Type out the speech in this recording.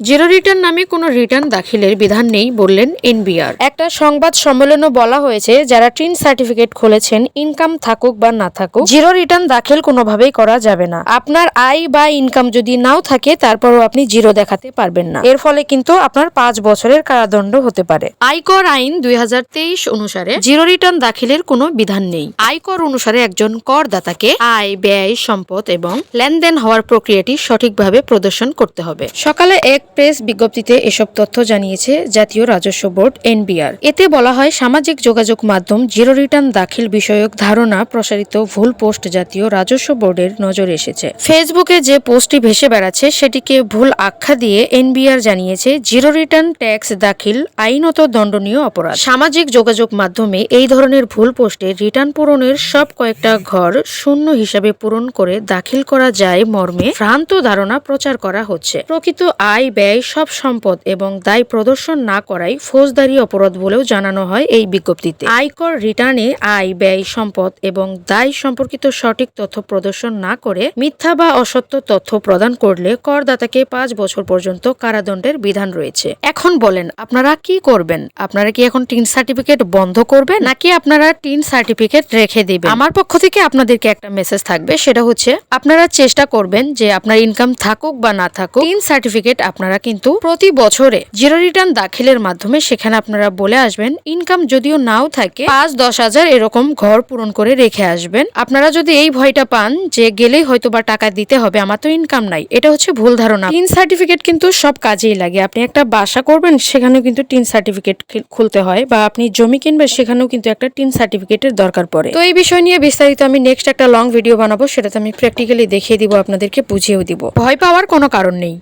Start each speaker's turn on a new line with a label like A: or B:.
A: Zero return নামে কোনো return দাখিলের বিধান নেই বললেন এনবিআর। একটা সংবাদ সম্মেলনে বলা হয়েছে, যারা টিন সার্টিফিকেট খুলেছেন, ইনকাম থাকুক বা না থাকুক, জিরো রিটার্ন দাখিল কোনোভাবেই করা যাবে না। আপনার আয় বা ইনকাম যদি নাও থাকে, তারপরও আপনি জিরো দেখাতে পারবেন না। এর ফলে কিন্তু আপনার পাঁচ বছরের কারাদণ্ড হতে পারে। আয়কর আইন দুই হাজার তেইশ অনুসারে জিরো রিটার্ন দাখিলের কোনো বিধান নেই। আয়কর অনুসারে একজন করদাতাকে আয়, ব্যয়, সম্পদ এবং লেনদেন হওয়ার প্রক্রিয়াটি সঠিকভাবে প্রদর্শন করতে হবে। সকালে এক প্রেস বিজ্ঞপ্তিতে এসব তথ্য জানিয়েছে জাতীয় রাজস্ব বোর্ড, এনবিআর। এতে বলা হয়, সামাজিক যোগাযোগ মাধ্যম জিরো রিটার্ন দাখিল বিষয়ক ধারণা প্রসারিত ভুল পোস্ট জাতীয় রাজস্ব বোর্ডের নজরে এসেছে। ফেসবুকে যে পোস্টটি ভেসে বেড়াচ্ছে, সেটিকে ভুল আখ্যা দিয়ে এনবিআর জানিয়েছে, জিরো রিটার্ন ট্যাক্স দাখিল আইনত দণ্ডনীয় অপরাধ। সামাজিক যোগাযোগ মাধ্যমে এই ধরনের ভুল পোস্টে রিটার্ন পূরণের সব কয়েকটা ঘর শূন্য হিসাবে পূরণ করে দাখিল করা যায় মর্মে ভ্রান্ত ধারণা প্রচার করা হচ্ছে। প্রকৃত আয় ব্যয় সব সম্পদ এবং দায় প্রদর্শন না করাই ফৌজদারি অপরাধ বলেও জানানো হয় এই বিজ্ঞপ্তিতে। আয়কর রিটার্নে আয়, ব্যয়, সম্পদ এবং দায় সম্পর্কিত সঠিক তথ্য প্রদর্শন না করে মিথ্যা বা অসত্য তথ্য প্রদান করলে করদাতাকে পাঁচ বছর পর্যন্ত কারাদণ্ডের বিধান রয়েছে। এখন বলেন, আপনারা কি করবেন? আপনারা কি এখন টিন সার্টিফিকেট বন্ধ করবেন? নাকি আপনারা টিন সার্টিফিকেট রেখে দিবেন? আমার পক্ষ থেকে আপনাদেরকে একটা মেসেজ থাকবে, সেটা হচ্ছে, আপনারা চেষ্টা করবেন যে আপনার ইনকাম থাকুক বা না থাকুক, টিন সার্টিফিকেট আপনারা কিন্তু প্রতি বছরে জিরো রিটার্ন দাখিলের মাধ্যমে সেখানে আপনারা বলে আসবেন ইনকাম যদিও নাও থাকে, পাঁচ দশ হাজার এরকম ঘর পূরণ করে রেখে আসবেন। আপনারা যদি এই ভয়টা পান যে গেলেই হয়তো বা টাকা দিতে হবে, আমার তো ইনকাম নাই, এটা হচ্ছে ভুল ধারণা। টিন সার্টিফিকেট কিন্তু সব কাজেই লাগে, আপনি একটা বাসা করবেন, সেখানেও কিন্তু টিন সার্টিফিকেট খুলতে হয়, বা আপনি জমি কিনবেন, সেখানেও কিন্তু একটা টিন সার্টিফিকেটের দরকার পড়ে। তো এই বিষয় নিয়ে বিস্তারিত আমি নেক্সট একটা লং ভিডিও বানাবো, সেটাতে আমি প্র্যাকটিক্যালি দেখিয়ে দিব, আপনাদেরকে বুঝিয়েও দিব। ভয় পাওয়ার কোনো কারণ নেই।